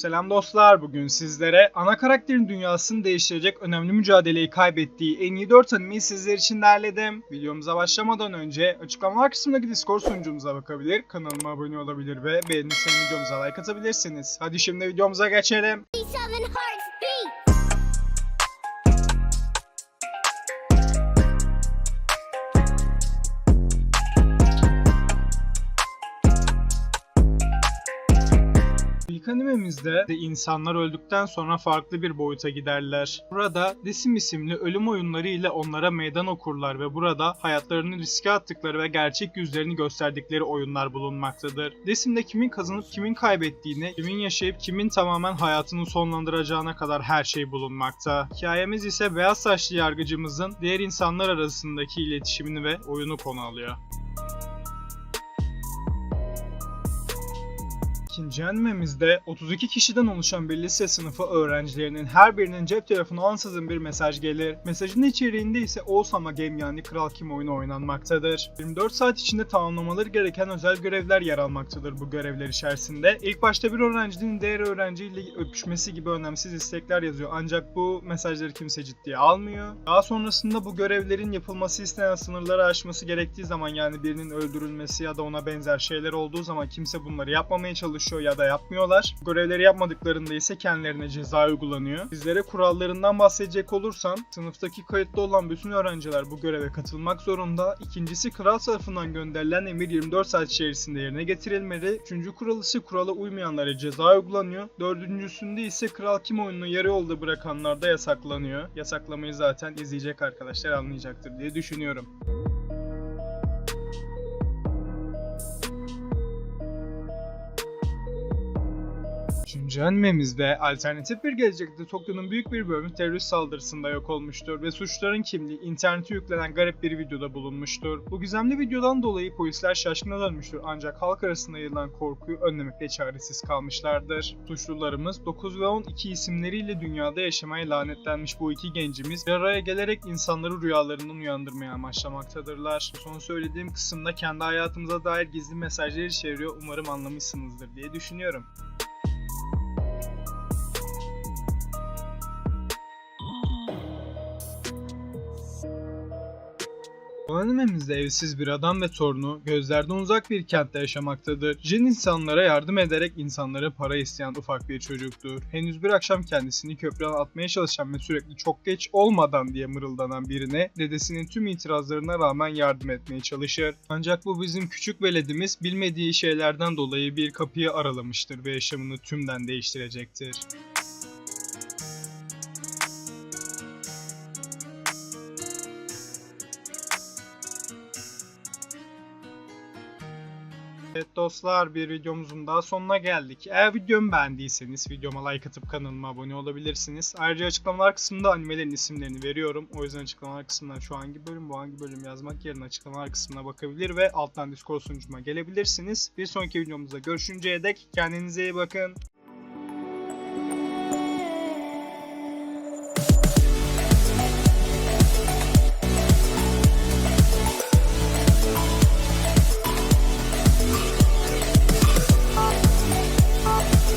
Selam dostlar, bugün sizlere ana karakterin dünyasını değiştirecek önemli mücadeleyi kaybettiği en iyi 4 animeyi sizler için derledim. Videomuza başlamadan önce açıklamalar kısmındaki Discord sunucumuza bakabilir, kanalıma abone olabilir ve beğenirseniz videomuza like atabilirsiniz. Hadi şimdi videomuza geçelim. İlk animemizde de insanlar öldükten sonra farklı bir boyuta giderler. Burada Desim isimli ölüm oyunları ile onlara meydan okurlar ve burada hayatlarını riske attıkları ve gerçek yüzlerini gösterdikleri oyunlar bulunmaktadır. Desim'de kimin kazanıp kimin kaybettiğini, kimin yaşayıp kimin tamamen hayatını sonlandıracağına kadar her şey bulunmakta. Hikayemiz ise beyaz saçlı yargıcımızın diğer insanlar arasındaki iletişimini ve oyunu konu alıyor. İkinci animemizde 32 kişiden oluşan bir lise sınıfı öğrencilerinin her birinin cep telefonu ansızın bir mesaj gelir. Mesajın içeriğinde ise Osama Game yani Kral Kim oyunu oynanmaktadır. 24 saat içinde tamamlamaları gereken özel görevler yer almaktadır bu görevler içerisinde. İlk başta bir öğrencinin diğer öğrenciyle öpüşmesi gibi önemsiz istekler yazıyor ancak bu mesajları kimse ciddiye almıyor. Daha sonrasında bu görevlerin yapılması istenen sınırları aşması gerektiği zaman yani birinin öldürülmesi ya da ona benzer şeyler olduğu zaman kimse bunları yapmamaya çalışıyor ya da yapmıyorlar. Görevleri yapmadıklarında ise kendilerine ceza uygulanıyor. Sizlere kurallarından bahsedecek olursam sınıftaki kayıtlı olan bütün öğrenciler bu göreve katılmak zorunda. İkincisi kral tarafından gönderilen emir 24 saat içerisinde yerine getirilmeli. Üçüncü kural ise kurala uymayanlara ceza uygulanıyor. Dördüncüsünde ise kral kim oyununu yarı yolda bırakanlar da yasaklanıyor. Yasaklamayı zaten izleyecek arkadaşlar anlayacaktır diye düşünüyorum. Üçüncü animemizde alternatif bir gelecekte Tokyo'nun büyük bir bölümü terörist saldırısında yok olmuştur ve suçların kimliği internete yüklenen garip bir videoda bulunmuştur. Bu gizemli videodan dolayı polisler şaşkına dönmüştür ancak halk arasında yayılan korkuyu önlemekte çaresiz kalmışlardır. Suçlularımız 9 ve 12 isimleriyle dünyada yaşamaya lanetlenmiş bu iki gencimiz bir araya gelerek insanları rüyalarından uyandırmaya amaçlamaktadırlar. Son söylediğim kısımda kendi hayatımıza dair gizli mesajlar içeriyor umarım anlamışsınızdır diye düşünüyorum. Bu animemizde evsiz bir adam ve torunu gözlerden uzak bir kentte yaşamaktadır. Jin insanlara yardım ederek insanlara para isteyen ufak bir çocuktur. Henüz bir akşam kendisini köprüden atmaya çalışan ve sürekli çok geç olmadan diye mırıldanan birine dedesinin tüm itirazlarına rağmen yardım etmeye çalışır. Ancak bu bizim küçük veledimiz bilmediği şeylerden dolayı bir kapıyı aralamıştır ve yaşamını tümden değiştirecektir. Evet dostlar bir videomuzun daha sonuna geldik. Eğer videomu beğendiyseniz videoma like atıp kanalıma abone olabilirsiniz. Ayrıca açıklamalar kısmında animelerin isimlerini veriyorum. O yüzden açıklamalar kısmından şu hangi bölüm bu hangi bölüm yazmak yerine açıklamalar kısmına bakabilir ve alttan Discord sunucuma gelebilirsiniz. Bir sonraki videomuzda görüşünceye dek kendinize iyi bakın.